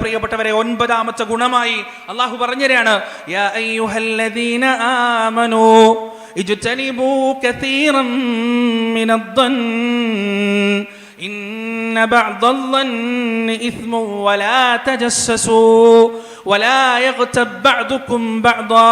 പ്രിയപ്പെട്ടവരെ ഒൻപതാമത്തെ ഗുണമായി അള്ളാഹു പറഞ്ഞുതരാണ് യാ അയ്യുഹല്ലദീന ആമനൂ ഇജ്തനിബൂ കസീറൻ മിനദ്ദൻ إن بعض الظن إثم ولا تجسسوا ولا يغتب بعضكم بعضا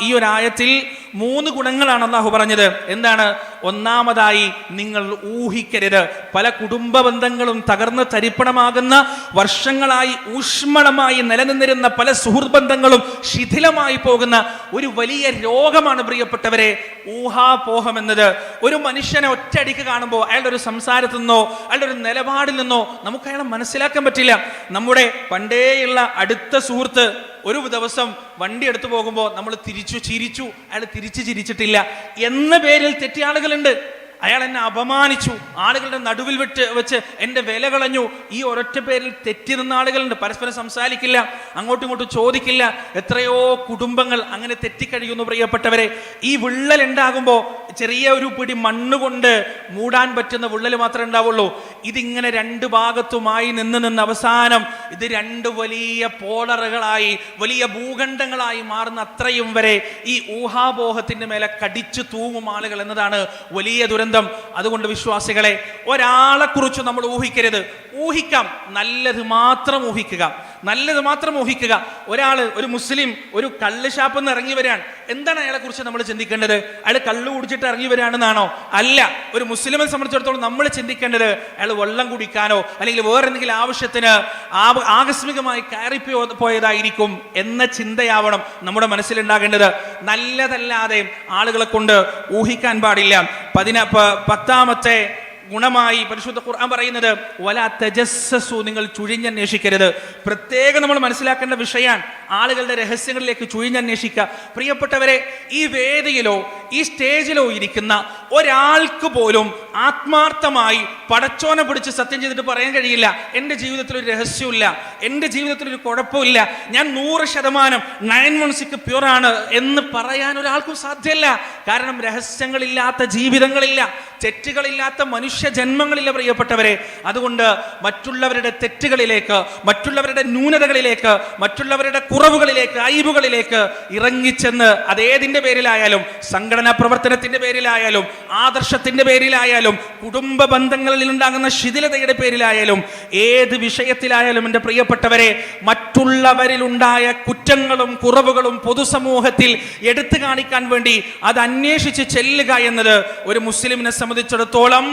ഈ ഒരു ആയത്തിൽ മൂന്ന് ഗുണങ്ങളാണ് അള്ളാഹു പറഞ്ഞത്. എന്താണ്? ഒന്നാമതായി നിങ്ങൾ ഊഹിക്കരുത്. പല കുടുംബ ബന്ധങ്ങളും തകർന്ന് തരിപ്പണമാകുന്ന വർഷങ്ങളായി ഊഷ്മളമായി നിലനിന്നിരുന്ന പല സുഹൃത്ത് ബന്ധങ്ങളും ശിഥിലമായി പോകുന്ന ഒരു വലിയ രോഗമാണ് പ്രിയപ്പെട്ടവരെ ഊഹാപോഹം എന്നത് ഒരു മനുഷ്യനെ ഒറ്റയടിക്ക് കാണുമ്പോൾ അയാളുടെ ഒരു സംസാരത്തിൽ നിന്നോ അയാളുടെ ഒരു നിലപാടിൽ നിന്നോ നമുക്ക് അയാളെ മനസ്സിലാക്കാൻ പറ്റില്ല. നമ്മുടെ പണ്ടേയുള്ള അടുത്ത സുഹൃത്ത് ഒരു ദിവസം വണ്ടി എടുത്തു പോകുമ്പോൾ നമ്മൾ തിരിച്ചു ചിരിച്ചു അയാൾ ചിരിച്ചിട്ടില്ല എന്ന പേരിൽ തെറ്റിയ ആളുകളുണ്ട് അയാൾ എന്നെ അപമാനിച്ചു. ആളുകളുടെ നടുവിൽ വിട്ട് വെച്ച് എന്റെ വില കളഞ്ഞു. ഈ ഒരൊറ്റ പേരിൽ തെറ്റിരുന്ന ആളുകളുണ്ട്. പരസ്പരം സംസാരിക്കില്ല അങ്ങോട്ടും ഇങ്ങോട്ടും ചോദിക്കില്ല. എത്രയോ കുടുംബങ്ങൾ അങ്ങനെ തെറ്റിക്കഴിയുന്നു പ്രിയപ്പെട്ടവരെ. ഈ വിള്ളൽ ഉണ്ടാകുമ്പോൾ ചെറിയ ഒരു പിടി മണ്ണുകൊണ്ട് മൂടാൻ പറ്റുന്ന വിള്ളൽ മാത്രമേ ഉണ്ടാവുള്ളൂ. ഇതിങ്ങനെ രണ്ട് ഭാഗത്തുമായി നിന്ന് നിന്ന് അവസാനം ഇത് രണ്ട് വലിയ പോളറുകളായി വലിയ ഭൂഖണ്ഡങ്ങളായി മാറുന്ന അത്രയും വരെ ഈ ഊഹാപോഹത്തിന്റെ മേലെ കടിച്ചു തൂങ്ങും ആളുകൾ എന്നതാണ് വലിയ ദുരന്തം. അതുകൊണ്ട് വിശ്വാസികളെ ഒരാളെ കുറിച്ച് നമ്മൾ ഊഹിക്കരുത്. ഊഹിക്കാം നല്ലത് മാത്രം ഊഹിക്കുക. നല്ലത് മാത്രം ഊഹിക്കുക. ഒരാൾ ഒരു മുസ്ലിം ഒരു കള്ള് ഷാപ്പിൽ നിന്ന് ഇറങ്ങി വരികയാണ് എന്താണ് അയാളെ കുറിച്ച് നമ്മൾ ചിന്തിക്കേണ്ടത്? അയാൾ കള്ളു കുടിച്ചിട്ട് ഇറങ്ങി വരികയാണെന്നാണോ അല്ല ഒരു മുസ്ലിമെ സംബന്ധിച്ചിടത്തോളം നമ്മൾ ചിന്തിക്കേണ്ടത് അയാൾ വെള്ളം കുടിക്കാനോ അല്ലെങ്കിൽ വേറെ എന്തെങ്കിലും ആവശ്യത്തിന് ആകസ്മികമായി കയറി പോയതായിരിക്കും എന്ന ചിന്തയാവണം നമ്മുടെ മനസ്സിലുണ്ടാകേണ്ടത്. നല്ലതല്ലാതെ ആളുകളെ കൊണ്ട് ഊഹിക്കാൻ പാടില്ല. പതിന പത്താമത്തെ ഗുണമായി പരിശുദ്ധ ഖുർആൻ പറയുന്നത് വല തജസ്സസു നിങ്ങൾ ചുഴിഞ്ഞന്വേഷിക്കരുത്. പ്രത്യേകം നമ്മൾ മനസ്സിലാക്കേണ്ട വിഷയമാണ് ആളുകളുടെ രഹസ്യങ്ങളിലേക്ക് ചുഴിഞ്ഞന്വേഷിക്കുക. പ്രിയപ്പെട്ടവരെ ഈ വേദിയിലോ ഈ സ്റ്റേജിലോ ഇരിക്കുന്ന ഒരാൾക്ക് പോലും ആത്മാർത്ഥമായി പടച്ചോനെ പിടിച്ച് സത്യം ചെയ്തിട്ട് പറയാൻ കഴിയില്ല. എന്റെ ജീവിതത്തിൽ ഒരു രഹസ്യമില്ല എന്റെ ജീവിതത്തിൽ ഒരു കുഴപ്പമില്ല ഞാൻ നൂറ് ശതമാനം നയൻ വൺ സിക്ക് പ്യുറാണ് എന്ന് പറയാൻ ഒരാൾക്കും സാധ്യമല്ല. കാരണം രഹസ്യങ്ങളില്ലാത്ത ജീവിതങ്ങളില്ല. തെറ്റുകളില്ലാത്ത മനുഷ്യ ജന്മങ്ങളില്ല പ്രിയപ്പെട്ടവരെ. അതുകൊണ്ട് മറ്റുള്ളവരുടെ തെറ്റുകളിലേക്ക് മറ്റുള്ളവരുടെ ന്യൂനതകളിലേക്ക് മറ്റുള്ളവരുടെ കുറവുകളിലേക്ക് അയവുകളിലേക്ക് ഇറങ്ങിച്ചെന്ന് അതേതിന്റെ പേരിലായാലും സംഘടനാ പ്രവർത്തനത്തിന്റെ പേരിലായാലും ആദർശത്തിന്റെ പേരിലായാലും കുടുംബ ബന്ധങ്ങളിൽ ഉണ്ടാകുന്ന ശിഥിലതയുടെ പേരിലായാലും ഏത് വിഷയത്തിലായാലും എന്റെ പ്രിയപ്പെട്ടവരെ മറ്റുള്ളവരിലുണ്ടായ കുറ്റങ്ങളും കുറവുകളും പൊതുസമൂഹത്തിൽ എടുത്തു കാണിക്കാൻ വേണ്ടി അത് അന്വേഷിച്ച് ചെല്ലുക എന്നത് ഒരു മുസ്ലിമിനെ സംബന്ധിച്ചിടത്തോളം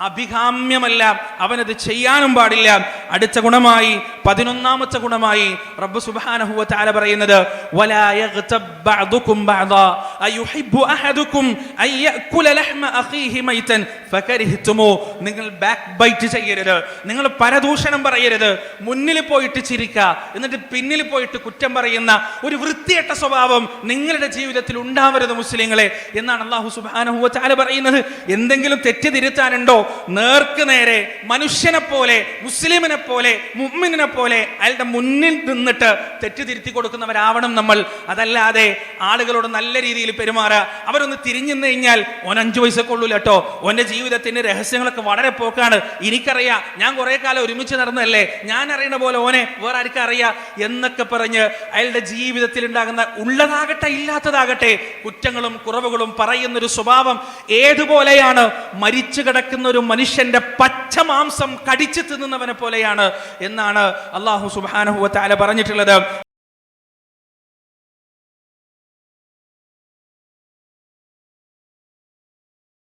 അഭികാമ്യമല്ല. അവനത് ചെയ്യാനും പാടില്ല. അടുത്ത ഗുണമായി പതിനൊന്നാമത്തെ ഗുണമായി റബ്ബ് തആല പറയുന്നത് നിങ്ങൾ ബാക്ക് ബൈറ്റ് ചെയ്യരുത്. നിങ്ങൾ പരദൂഷണം പറയരുത്. മുന്നിൽ പോയിട്ട് ചിരിക്ക. എന്നിട്ട് പിന്നിൽ പോയിട്ട് കുറ്റം പറയുന്ന ഒരു വൃത്തിയട്ട സ്വഭാവം നിങ്ങളുടെ ജീവിതത്തിൽ ഉണ്ടാവരുത് മുസ്ലിങ്ങളെ. എന്നാണ് അള്ളാഹു തആല പറയുന്നത്. എന്തെങ്കിലും തെറ്റ് തിരുത്താനുണ്ടോ നേർക്ക് നേരെ മനുഷ്യനെ പോലെ മുസ്ലിമിനെ പോലെ മുമ്മിനെ പോലെ അയാളുടെ മുന്നിൽ നിന്നിട്ട് തെറ്റ് തിരുത്തി കൊടുക്കുന്നവരാവണം നമ്മൾ. അതല്ലാതെ ആളുകളോട് നല്ല രീതിയിൽ പെരുമാറുക. അവരൊന്ന് തിരിഞ്ഞു കഴിഞ്ഞാൽ ഓൻ അഞ്ചു പൈസ കൊള്ളൂല കേട്ടോ ഓന്റെ ജീവിതത്തിന്റെ രഹസ്യങ്ങളൊക്കെ വളരെ പോക്കാണ്. എനിക്കറിയാം ഞാൻ കുറെ കാലം ഒരുമിച്ച് നടന്നതല്ലേ? ഞാൻ അറിയണ പോലെ ഓനെ വേറെ ആർക്കും അറിയാം എന്നൊക്കെ പറഞ്ഞ് അയാളുടെ ജീവിതത്തിൽ ഉണ്ടാകുന്ന ഉള്ളതാകട്ടെ ഇല്ലാത്തതാകട്ടെ കുറ്റങ്ങളും കുറവുകളും പറയുന്നൊരു സ്വഭാവം ഏതുപോലെയാണ്? മരിച്ചു കിടക്കുന്ന ഒരു മനുഷ്യന്റെ പച്ച മാംസം കടിച്ചു തിന്നുന്നവനെ പോലെയാണ് എന്നാണ് അള്ളാഹു സുബാനഹുവ താല പറഞ്ഞിട്ടുള്ളത്.